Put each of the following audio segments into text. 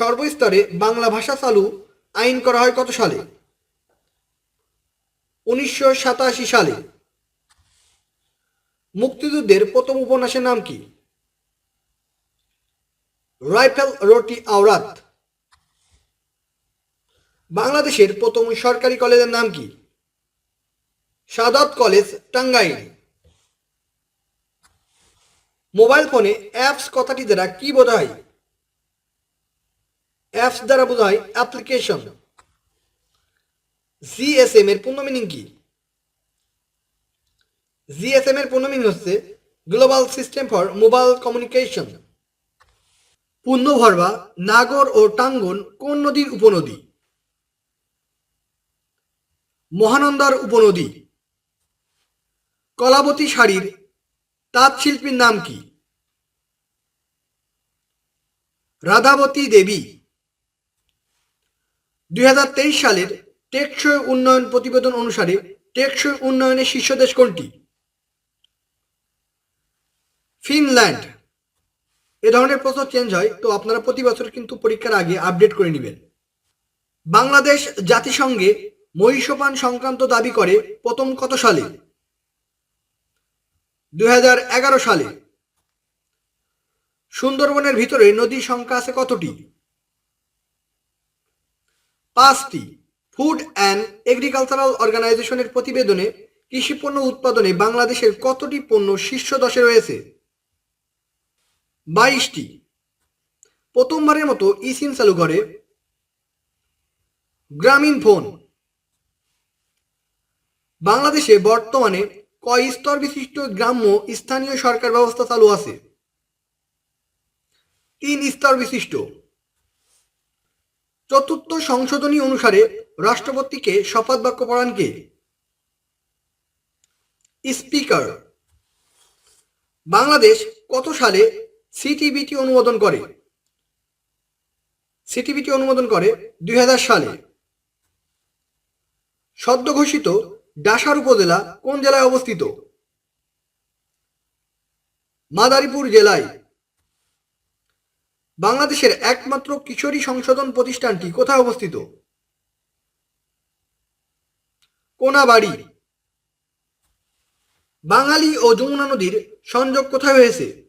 সর্বস্তরে বাংলা ভাষা চালু আইন করা হয় কত সালে? উনিশশো সাতাশি সালে। মুক্তিযুদ্ধের প্রথম উপন্যাসের নাম কি? রাইফেল রোটি আওরাত। বাংলাদেশের প্রথম সরকারি কলেজের নাম কি? সাদাত কলেজ, টাঙ্গাইল। মোবাইল ফোনে অ্যাপস কথাটি দ্বারা কি বোঝায়? অ্যাপস দ্বারা বোঝায় অ্যাপ্লিকেশন জিএসএম এর পূর্ণ মিনিং কি? জিএসএম এর পূর্ণ মিনিং হচ্ছে global system for mobile communication পূর্ণভরবা Nagar ও টাঙ্গন কোন নদীর উপনদী? মহানন্দার উপনদী। কলাবতী শাড়ির তাঁত শিল্পীর নাম কি? রাধাবতী দেবী। দুই হাজার তেইশ সালের টেকসই উন্নয়ন প্রতিবেদন অনুসারে টেকসই উন্নয়নের শীর্ষ দেশ কোনটি? ফিনল্যান্ড। এ ধরনের প্রশ্ন চেঞ্জ হয়, তো আপনারা প্রতি বছর কিন্তু পরীক্ষার আগে আপডেট করে নেবেন। বাংলাদেশ জাতিসংঘে মহিষপান সংক্রান্ত দাবি করে প্রথম কত সালে? দুই হাজার এগারো সালে। সুন্দরবনের ভিতরে নদীর সংখ্যা আছে কতটি? পাঁচটি ফুড অ্যান্ড এগ্রিকালচারাল অর্গানাইজেশনের প্রতিবেদনে কৃষি পণ্য উৎপাদনে বাংলাদেশের কতটি পণ্য শীর্ষ দশে রয়েছে? বাইশটি। প্রথমবারের মতো ই সিম চালু করে। গ্রামীণ ফোন। বাংলাদেশে বর্তমানে কয় স্তর বিশিষ্ট গ্রাম্য স্থানীয় সরকার ব্যবস্থা চালু আছে? তিন স্তর বিশিষ্ট। চতুর্থ সংশোধনী অনুসারে রাষ্ট্রপতিকে শপথ বাক্য পড়ান কে? স্পিকার। বাংলাদেশ কত সালে সিটিবিটি অনুমোদন করে? সিটিবিটি অনুমোদন করে দুই হাজার সালে। সদ্য ঘোষিত ডাসার উপজেলা কোন জেলায় অবস্থিত? মাদারীপুর জেলায়। বাংলাদেশের একমাত্র কিশোরী সংশোধন প্রতিষ্ঠানটি কোথায় অবস্থিত? কোনাবাড়ি। বাঙালি ও যমুনা নদীর সংযোগ কোথায় হয়েছে?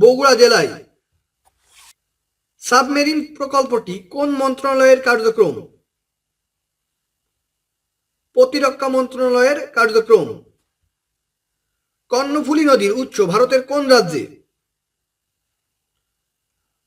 বগুড়া জেলায়। সাবমেরিন প্রকল্পটি কোন মন্ত্রণালয়ের কার্যক্রম? প্রতিরক্ষা মন্ত্রণালয়ের কার্যক্রম। কর্ণফুলী নদীর উৎস ভারতের কোন রাজ্যে?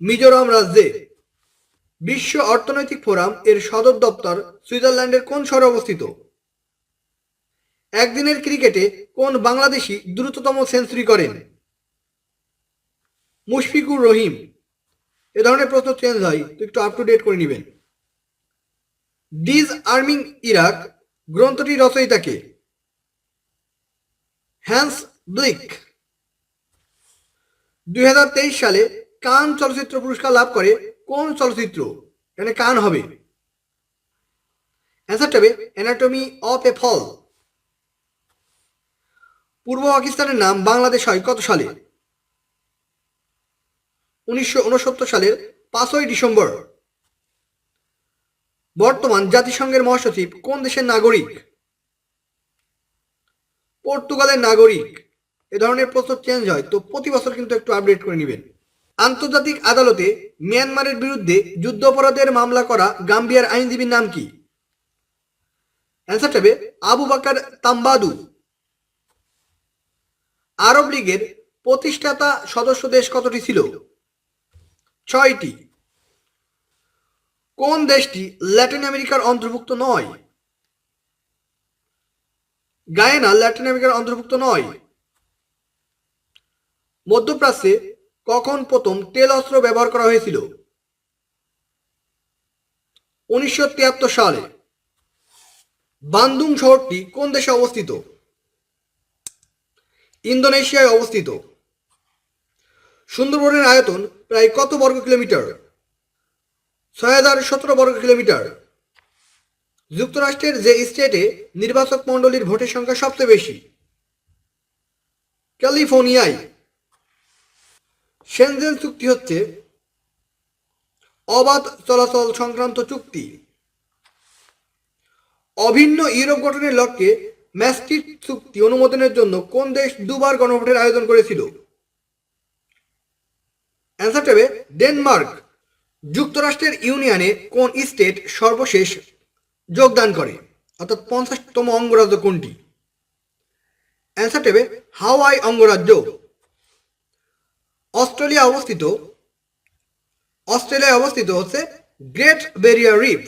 মিজোরাম রাজ্যে বিশ্ব অর্থনৈতিক ফোরাম এর সদর দপ্তর সুইজারল্যান্ডের কোন শহরে অবস্থিত? একদিনের ক্রিকেটে কোন বাংলাদেশি দ্রুততম সেঞ্চুরি করেন? মুশফিকুর রহিম। এ ধরনের প্রশ্ন চেঞ্জ হয়, তো একটু আপ টু ডেট করে নেবেন। ডিজ আর্মিং ইরাক গ্রন্থটি রচয়িতাকে? Hence bleak. দুই সালে কান চলচ্চিত্র পুরস্কার লাভ করে কোন চলচ্চিত্র? এখানে কান হবে। অ্যান্সারটা হবে অ্যানাটমি অফ এ ফল পূর্ব পাকিস্তানের নাম বাংলাদেশ হয় কত সালে? উনিশশো উনসত্তর সালের পাঁচই ডিসেম্বর। বর্তমান জাতিসংঘের মহাসচিব কোন দেশের নাগরিক? পর্তুগালের নাগরিক। এ ধরনের প্রশ্ন চেঞ্জ হয়, তো প্রতি বছর কিন্তু একটু আপডেট করে নেবেন। আন্তর্জাতিক আদালতে মিয়ানমারের বিরুদ্ধে যুদ্ধাপরাধের মামলা করা গাম্বিয়ার আইনজীবীর নাম কি? অ্যান্সার হবে আবু বাকার তাম্বাদু। আরব লীগের প্রতিষ্ঠাতা সদস্য দেশ কতটি ছিল? ছয়টি। কোন দেশটি ল্যাটিন আমেরিকার অন্তর্ভুক্ত নয়? গায়েনা ল্যাটিন আমেরিকার অন্তর্ভুক্ত নয়। মধ্যপ্রাচ্যে কখন প্রথম তেল অস্ত্র ব্যবহার করা হয়েছিল? উনিশশো তিয়াত্তর সালে। বান্দুং শহরটি কোন দেশে অবস্থিত? ইন্দোনেশিয়ায় অবস্থিত। সুন্দরবনের আয়তন প্রায় কত বর্গ কিলোমিটার? ছয় হাজার সতেরো বর্গ কিলোমিটার। যুক্তরাষ্ট্রের যে স্টেটে নির্বাচক মণ্ডলীর ভোটের সংখ্যা সবচেয়ে বেশি। ক্যালিফোর্নিয়ায়। সেনজেন চুক্তি হচ্ছে অবাধ চলাচল সংক্রান্ত চুক্তি। অভিন্ন ইউরোপ গঠনের লক্ষ্যে ম্যাস্টিট চুক্তি অনুমোদনের জন্য কোন দেশ দুবার গণভোটের আয়োজন করেছিল? ডেনমার্ক, যুক্তরাষ্ট্রের ইউনিয়নে কোন স্টেট সর্বশেষ যোগদান করে? অর্থাৎ পঞ্চাশতম অঙ্গরাজ্য কোনটি? অ্যান্সার হবে হাওয়াই অঙ্গরাজ্য। অস্ট্রেলিয়া অবস্থিত, অস্ট্রেলিয়ায় অবস্থিত হচ্ছে গ্রেট বেরিয়ার রিফ।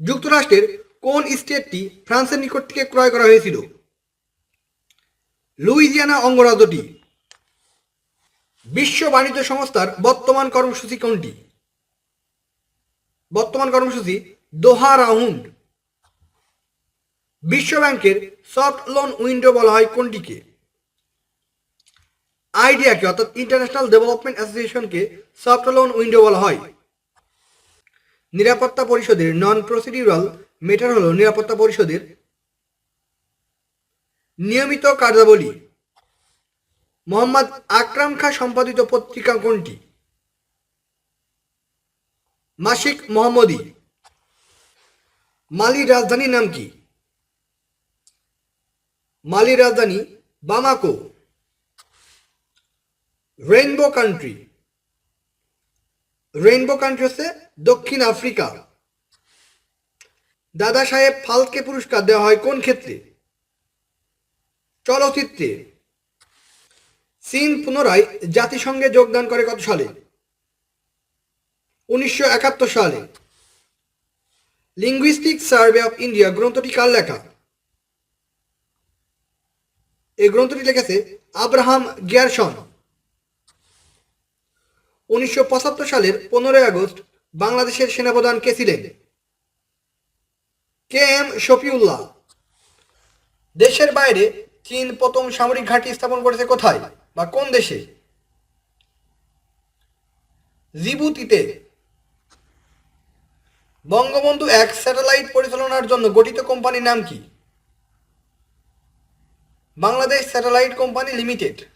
যুক্তরাষ্ট্রের কোন স্টেটটি ফ্রান্সের নিকট থেকে ক্রয় করা হয়েছিল? লুইজিয়ানা অঙ্গরাজ্যটি, বিশ্ব বাণিজ্য সংস্থার বর্তমান কর্মসূচি কোনটি? বর্তমান কর্মসূচি দোহা রাউন্ড। বিশ্ব ব্যাংকের সফট লোন উইন্ডো বলা হয় কোনটিকে? আইডিয়াকে অর্থাৎ ইন্টারন্যাশনাল ডেভেলপমেন্ট অ্যাসোসিয়েশনকে সফট লোন উইন্ডো বলা হয়। নিরাপত্তা পরিষদের নন প্রসিডিউরাল মেটার হল নিরাপত্তা পরিষদের নিয়মিত কার্যাবলী। মোহাম্মদ আকরাম খা সম্পাদিত পত্রিকা কোনটি? মাসিক মোহাম্মদী। মালির রাজধানীর নাম কি? মালির রাজধানী Bamako. Rainbow country rainbow country হচ্ছে দক্ষিণ আফ্রিকা। দাদা সাহেব ফালকে পুরস্কার দেওয়া হয় কোন ক্ষেত্রে? চলচ্চিত্রে। চীন পুনরায় জাতিসংঘে যোগদান করে কত সালে? উনিশশো একাত্তর সালে। লিঙ্গুইস্টিক সার্ভে অফ ইন্ডিয়া গ্রন্থটি কার লেখা? এই গ্রন্থটি লিখেছে আব্রাহাম গিয়ারসন। উনিশশো পঁচাত্তর সালের পনেরোই আগস্ট বাংলাদেশের সেনাপ্রধান কে ছিলেন? K M Shafiullah. দেশের বাইরে চীন প্রথম সামরিক ঘাঁটি স্থাপন করেছে কোথায় বা কোন দেশে? জিবুতিতে। বঙ্গবন্ধু এক স্যাটেলাইট পরিচালনার জন্য গঠিত কোম্পানির নাম কি? Bangladesh satellite company limited.